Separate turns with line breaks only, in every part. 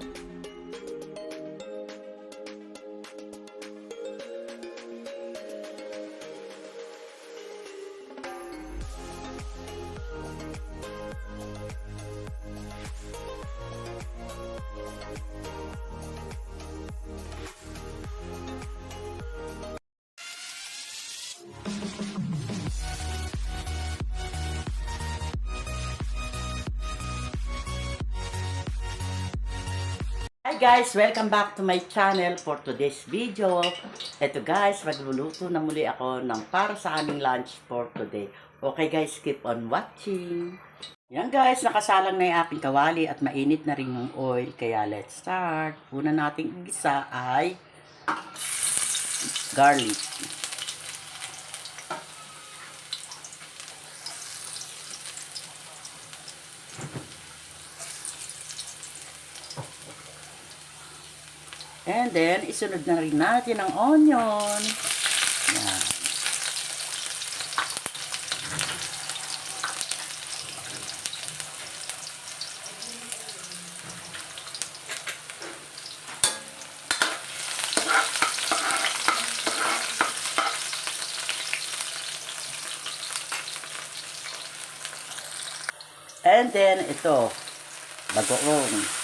Thank you. Guys! Welcome back to my channel for today's video. Ito guys, magluluto na muli ako ng para sa aming lunch for today. Okay guys, keep on watching. Yan guys, nakasalang na yung aking kawali at mainit na rin yung oil. Kaya let's start. Una nating igisa ay garlic. And then, isunod na rin natin ang onion. Yan. And then, ito, bagoong.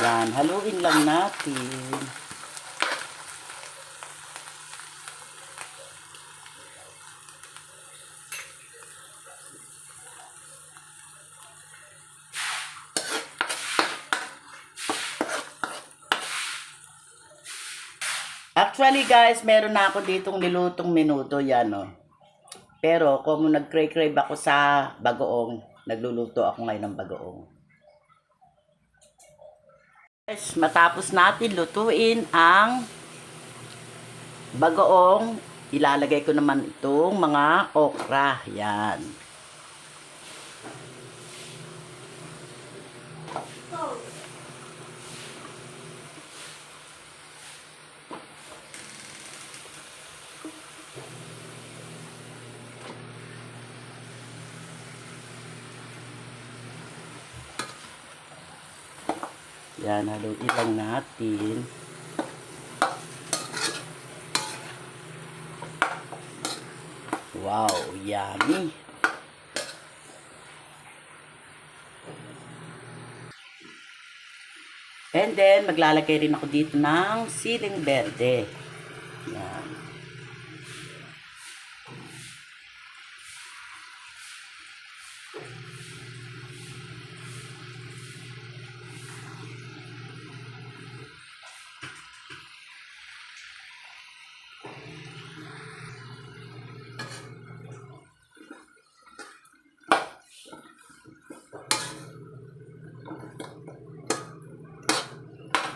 Yan, haluin lang natin. Actually guys, meron na ako ditong nilutong minuto yan oh. Pero kung nag-crave ako sa bagoong, nagluluto ako ngayon ng bagoong. Guys, matapos natin lutuin ang bagoong, ilalagay ko naman itong mga okra. Yan. Yan, haluin lang natin. Wow, yummy. And then, maglalagay rin ako dito ng siling berde. Yan.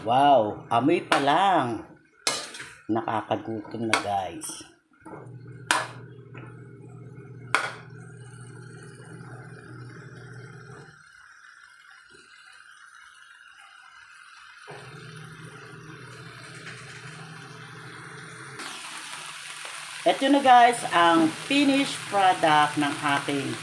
Wow, amoy pa lang. Nakakagutom na guys. Ito na guys, ang finished product ng aking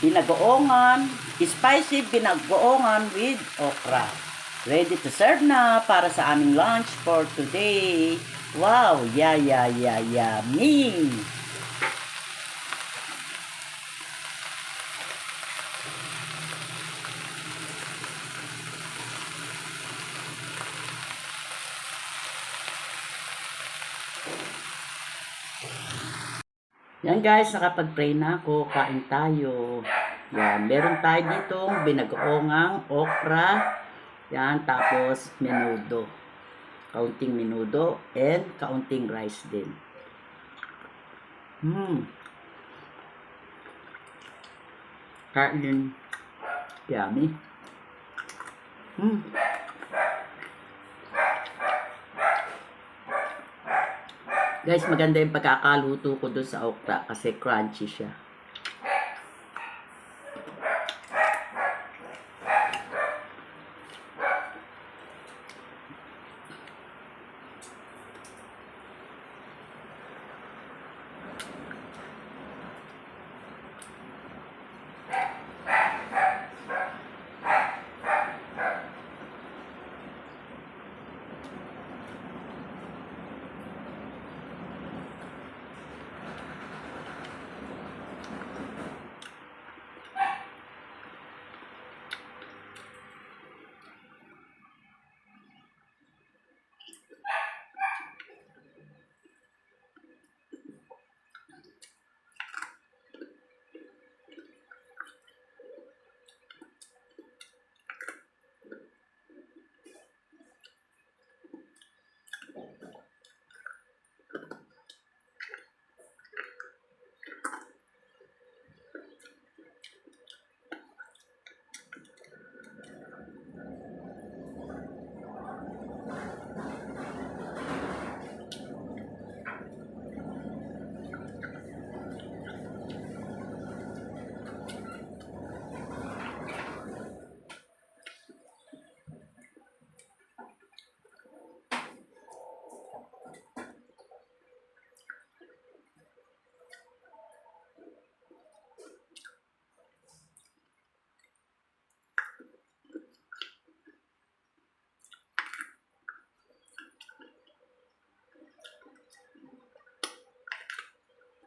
binagoongan, spicy binagoongan with okra. Ready to serve na para sa aming lunch for today. Wow, yeah, yeah, yeah, yummy! Yan guys, nakapag-pray na ako. Kain tayo. Yan, meron tayo ditong binagoongang okra. Yan, tapos menudo. Kaunting menudo and kaunting rice din. Hmm. Kain. Yummy. Hmm. Guys, maganda yung pagkakaluto ko doon sa okra kasi crunchy siya.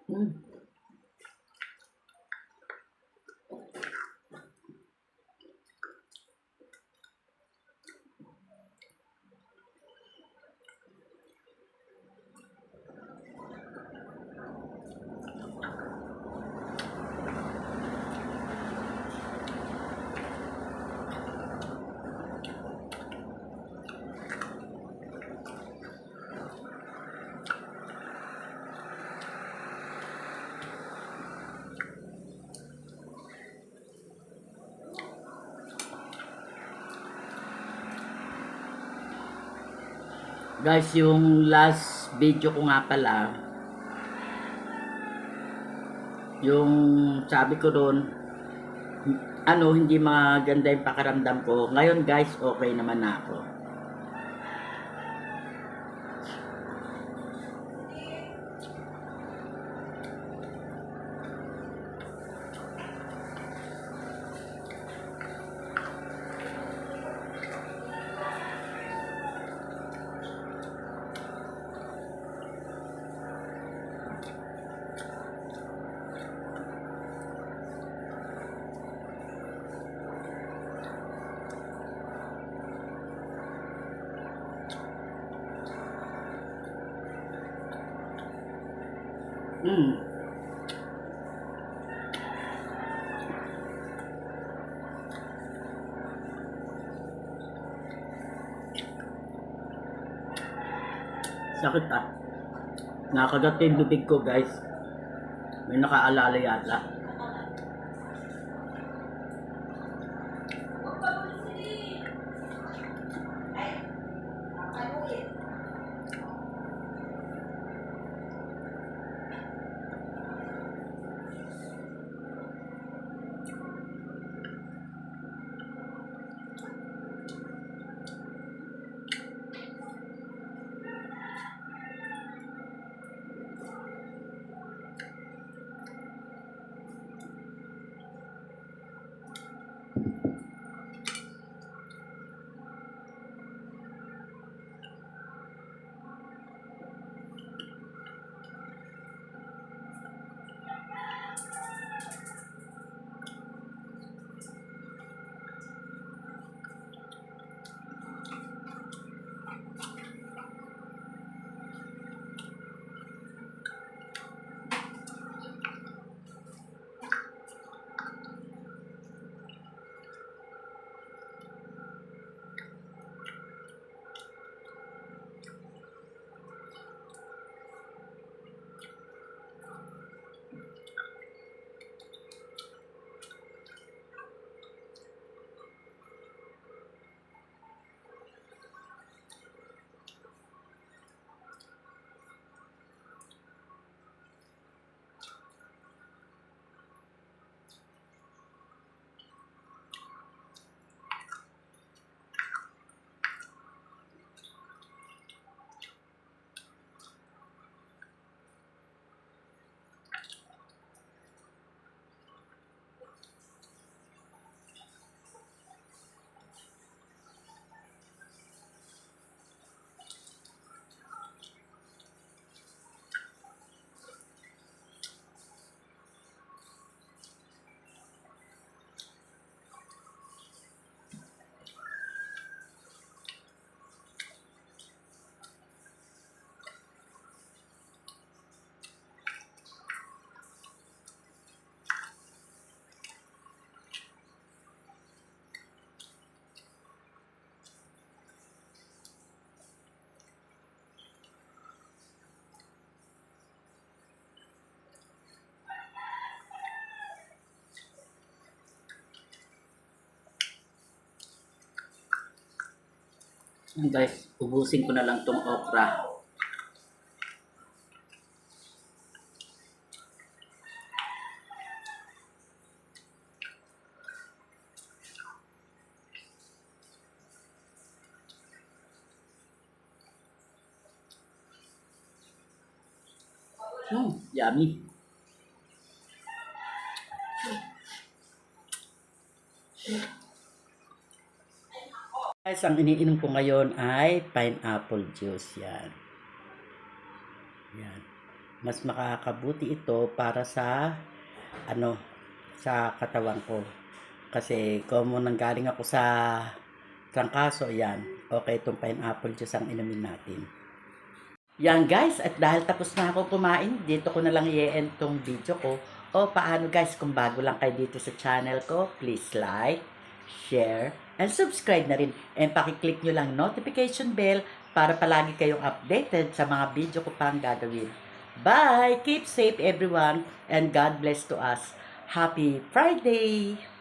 嗯。Guys, yung last video ko nga pala, yung sabi ko doon, ano, hindi maganda yung pakaramdam ko. Ngayon guys, okay naman na ako. Mm. Sakit ah. Nakagat yung bibig ko guys. May nakaalala yata. Guys, ubusin ko na lang tong okra. Hmm, yummy. Guys, ang iniinom ko ngayon ay pineapple juice. Yan. Yan. Mas makakabuti ito para sa ano sa katawan ko. Kasi kung nanggaling ako sa trangkaso, yan. Okay, itong pineapple juice ang inumin natin. Yan guys, at dahil tapos na ako kumain, dito ko na lang i-end tong video ko. O paano guys, kung bago lang kayo dito sa channel ko, please like, share, and subscribe na rin. And pakiclick nyo lang notification bell para palagi kayong updated sa mga video ko pang gagawin. Bye! Keep safe everyone and God bless to us. Happy Friday!